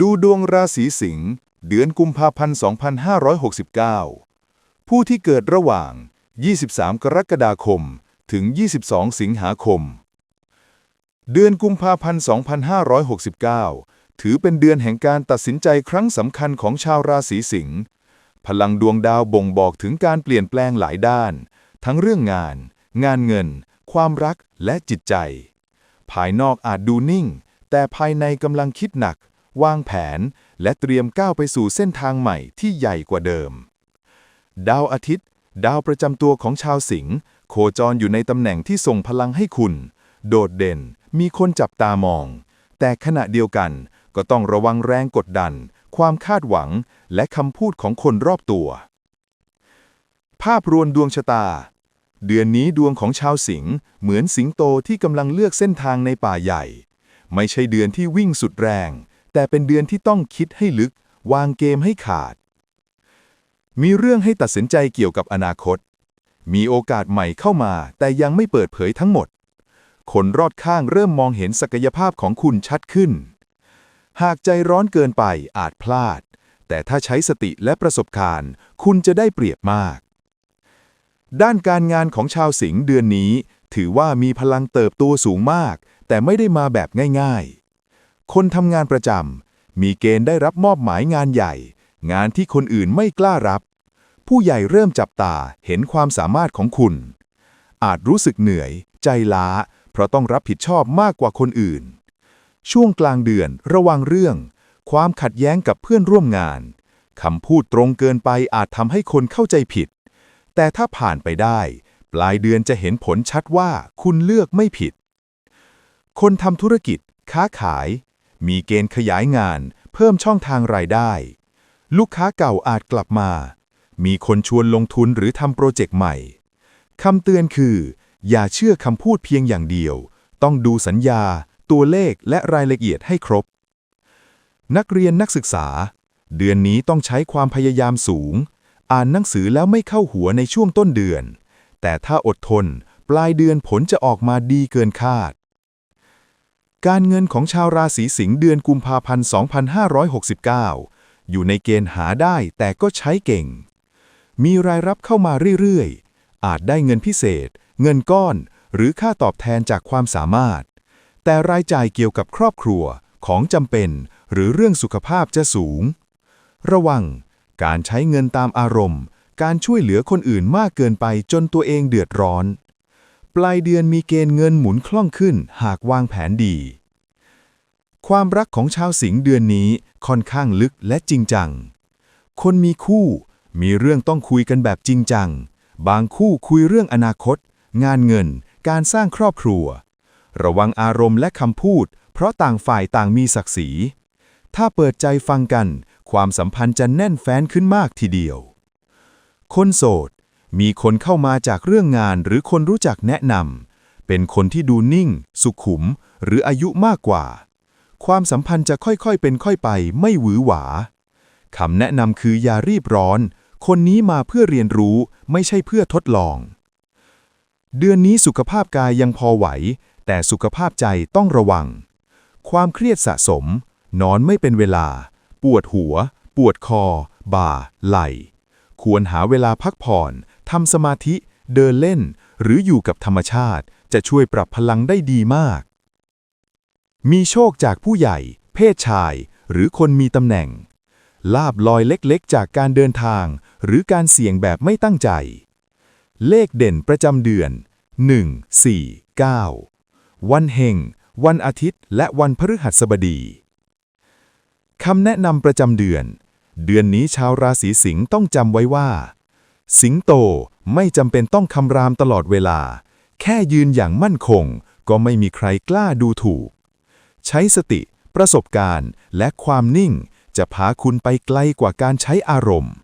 ดูดวงราศีสิงห์เดือนกุมภาพันธ์ 2569 ผู้ที่เกิดระหว่าง 23 กรกฎาคม ถึง 22 สิงหาคม เดือนกุมภาพันธ์ 2569 ถือเป็นเดือนแห่งการตัดสินใจครั้งสำคัญของชาวราศีสิงห์ พลังดวงดาวบ่งบอกถึงการเปลี่ยนแปลงหลายด้าน ทั้งเรื่องงาน งานเงิน ความรัก และจิตใจ ภายนอกอาจดูนิ่ง แต่ภายในกำลังคิดหนัก วางแผน และเตรียมก้าวไปสู่เส้นทางใหม่ที่ใหญ่กว่าเดิม ดาวอาทิตย์ ดาวประจำตัวของชาวสิงห์โคจรอยู่ในตำแหน่งที่ส่งพลังให้คุณ โดดเด่น มีคนจับตามอง แต่ขณะเดียวกันก็ต้องระวังแรงกดดัน ความคาดหวัง และคำพูดของคนรอบตัว ภาพรวมดวงชะตา เดือนนี้ดวงของชาวสิงห์เหมือนสิงโตที่กำลังเลือกเส้นทางในป่าใหญ่ ไม่ใช่เดือนที่วิ่งสุดแรง แต่เป็นเดือนที่ต้องคิดให้ลึก วางเกมให้ขาด มีเรื่องให้ตัดสินใจเกี่ยวกับอนาคต มีโอกาสใหม่เข้ามา แต่ยังไม่เปิดเผยทั้งหมด คนรอดข้างเริ่มมองเห็นศักยภาพของคุณชัดขึ้น หากใจร้อนเกินไปอาจพลาด แต่ถ้าใช้สติและประสบการณ์ คุณจะได้เปรียบมาก ด้านการงานของชาวสิงห์เดือนนี้ ถือว่ามีพลังเติบโตสูงมาก แต่ไม่ได้มาแบบง่ายๆ คนทำงานประจำมีเกณฑ์ได้รับมอบหมายงานใหญ่ งานที่คนอื่นไม่กล้ารับ ผู้ใหญ่เริ่มจับตาเห็นความสามารถของคุณ อาจรู้สึกเหนื่อย ใจล้า เพราะต้องรับผิดชอบมากกว่าคนอื่น ช่วงกลางเดือนระวังเรื่อง ความขัดแย้งกับเพื่อนร่วมงานคำพูดตรงเกินไปอาจทำให้คนเข้าใจผิด แต่ถ้าผ่านไปได้ ปลายเดือนจะเห็นผลชัดว่าคุณเลือกไม่ผิด คนทำธุรกิจ ค้าขาย มีเกณฑ์ขยายงาน เพิ่มช่องทางรายได้ ลูกค้าเก่าอาจกลับมา มีคนชวนลงทุนหรือทำโปรเจกต์ใหม่คำเตือนคือ อย่าเชื่อคำพูดเพียงอย่างเดียว ต้องดูสัญญา ตัวเลขและรายละเอียดให้ครบ นักเรียนนักศึกษา เดือนนี้ต้องใช้ความพยายามสูง อ่านหนังสือแล้วไม่เข้าหัวในช่วงต้นเดือน แต่ถ้าอดทน ปลายเดือนผลจะออกมาดีเกินคาด การเงินของชาวราศีสิงห์เดือนกุมภาพันธ์ 2569 อยู่ในเกณฑ์หาได้แต่ก็ใช้เก่ง มีรายรับเข้ามาเรื่อยๆ อาจได้เงินพิเศษ เงินก้อน หรือค่าตอบแทนจากความสามารถ แต่รายจ่ายเกี่ยวกับครอบครัว ของจำเป็น หรือเรื่องสุขภาพจะสูง ระวัง การใช้เงินตามอารมณ์ การช่วยเหลือคนอื่นมากเกินไปจนตัวเองเดือดร้อน ปลายเดือนมีเกณฑ์เงินหมุนคล่องขึ้นหากวางแผนดี ความรักของชาวสิงห์เดือนนี้ค่อนข้างลึกและจริงจัง คนมีคู่ มีเรื่องต้องคุยกันแบบจริงจัง บางคู่คุยเรื่องอนาคต งานเงิน การสร้างครอบครัว ระวังอารมณ์และคำพูด เพราะต่างฝ่ายต่างมีศักดิ์ศรี ถ้าเปิดใจฟังกัน ความสัมพันธ์จะแน่นแฟ้นขึ้นมากทีเดียว คนโสด มีคนเข้ามาจากเรื่องงานหรือคนรู้จักแนะนำ เป็นคนที่ดูนิ่ง สุขุม หรืออายุมากกว่า ความสัมพันธ์จะค่อยๆ เป็นค่อยไป ไม่หวือหวา คำแนะนำคืออย่ารีบร้อน คนนี้มาเพื่อเรียนรู้ ไม่ใช่เพื่อทดลอง เดือนนี้สุขภาพกายยังพอไหว แต่สุขภาพใจต้องระวัง ความเครียดสะสม นอนไม่เป็นเวลา ปวดหัว ปวดคอ บ่า ไหล่ ควรหาเวลาพักผ่อน ทำสมาธิ เดินเล่น หรืออยู่กับธรรมชาติ จะช่วยปรับพลังได้ดีมาก มีโชคจากผู้ใหญ่ เพศชาย หรือคนมีตำแหน่ง ลาบลอยเล็กๆ จากการเดินทาง หรือการเสี่ยงแบบไม่ตั้งใจ เลขเด่นประจำเดือน 1 4 9 วันเฮงวันอาทิตย์ และวันพฤหัสบดีคำแนะนำประจำเดือน เดือนนี้ชาวราศีสิงห์ต้องจำไว้ว่า สิงโตไม่จำเป็นต้องคำรามตลอดเวลา แค่ยืนอย่างมั่นคง ก็ไม่มีใครกล้าดูถูก ใช้สติ ประสบการณ์ และความนิ่ง จะพาคุณไปไกลกว่าการใช้อารมณ์